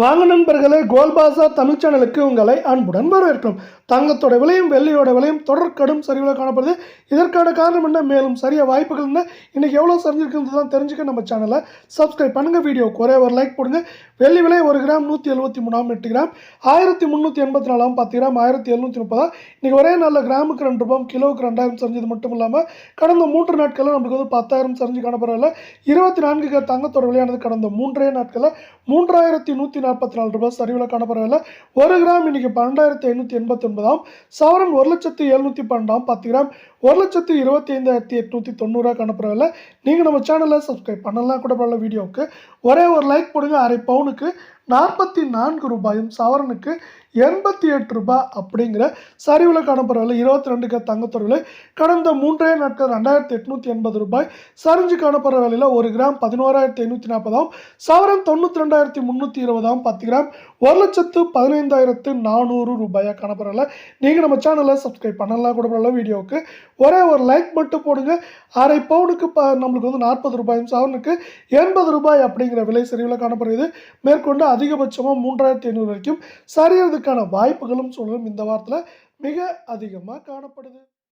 வாங்க நண்பர்களே கோல்பாசா தமிழ் சேனலுக்கு உங்களை அன்புடன் வரவேற்கிறோம். தங்கத்தோட விலையும் வெள்ளியோட விலையும் தொடர் கடும் சரிவில் காணப்படுது. இதற்கான காரணம் என்ன? மேலும் சரிய வாய்ப்புகள் என்ன? இன்றைக்கி எவ்வளோ சரிஞ்சிருக்குன்றது தான் தெரிஞ்சுக்க நம்ம சேனலை சப்ஸ்கிரைப் பண்ணுங்கள் வீடியோக்கு ஒரே ஒரு லைக் போடுங்க. வெள்ளி விலை ஒரு கிராம் நூற்றி எழுபத்தி மூணாம் எட்டு கிராம் ஆயிரத்தி முந்நூற்றி எண்பத்தி நாலாம் பத்து கிராம் ஆயிரத்தி எழுநூற்றி முப்பதா. இன்றைக்கி ஒரே நாளில் கிராமுக்கு ரெண்டு ரூபாய் கிலோவுக்கு ரெண்டாயிரம் சரிஞ்சது மட்டும் இல்லாமல் கடந்த மூன்று நாட்களில் நம்மளுக்கு வந்து பத்தாயிரம் சரிஞ்சு காணப்படவில்லை இருபத்தி நான்கு தங்கத்தோட விலையானது கடந்த மூன்றே நாட்களில் மூன்றாயிரத்தி நூற்றி நாற்பத்தி நாலு ரூபாய் சரிவில் காணப்படவில்லை ஒரு கிராம் இன்னைக்கு பன்னெண்டாயிரத்தி ஐநூற்றி எண்பத்தி ஒன்பதாம். சவரன் ஒரு லட்சத்தி எழுநூற்றி பன்னெண்டாம். பத்து கிராம் ஒரு லட்சத்து இருபத்தி ஐந்தாயிரத்தி எட்நூற்றி தொண்ணூறுரூவா காணப்படவில்லை நீங்கள் நம்ம சேனலை சப்ஸ்கிரைப் பண்ணலாம் கூட பரவாயில்ல வீடியோவுக்கு. ஒரே ஒரு லைக் போடுங்க அரை பவுனுக்கு நாற்பத்தி நான்கு ரூபாயும் சவரனுக்கு எண்பத்தி எட்டு ரூபாய் அப்படிங்கிற சரிவில் காணப்படவில்லை இருபத்தி ரெண்டுக்கு தங்கத்தோட விலை கடந்த மூன்றே நாட்கள் ரெண்டாயிரத்தி எட்நூற்றி எண்பது ரூபாய் சரிஞ்சு காணப்படுற விலையில் ஒரு கிராம் பதினோராயிரத்தி ஐநூற்றி நாற்பதாம் சவரன் தொண்ணூற்றி ரெண்டாயிரத்தி முந்நூற்றி இருபதாம் பத்து கிராம் ஒரு லட்சத்து பதினைந்தாயிரத்து நானூறு ரூபாயாக காணப்படல நீங்கள் நம்ம சேனலை சப்ஸ்கிரைப் பண்ணலாம் கூட பண்ணல வீடியோவுக்கு ஒரே ஒரு லைக் மட்டும் போடுங்க. அரை பவுனுக்கு ப நம்மளுக்கு வந்து நாற்பது ரூபாயும் சவரனுக்கு எண்பது ரூபாய் அப்படிங்கிற விலை சரிவில் காணப்படுகிறது. மேற்கொண்டு அதிகபட்சமாக மூன்றாயிரத்தி ஐநூறு வரைக்கும் சரியறதுக்கான வாய்ப்புகளும் சூழலும் இந்த வாரத்தில் மிக அதிகமாக காணப்படுது.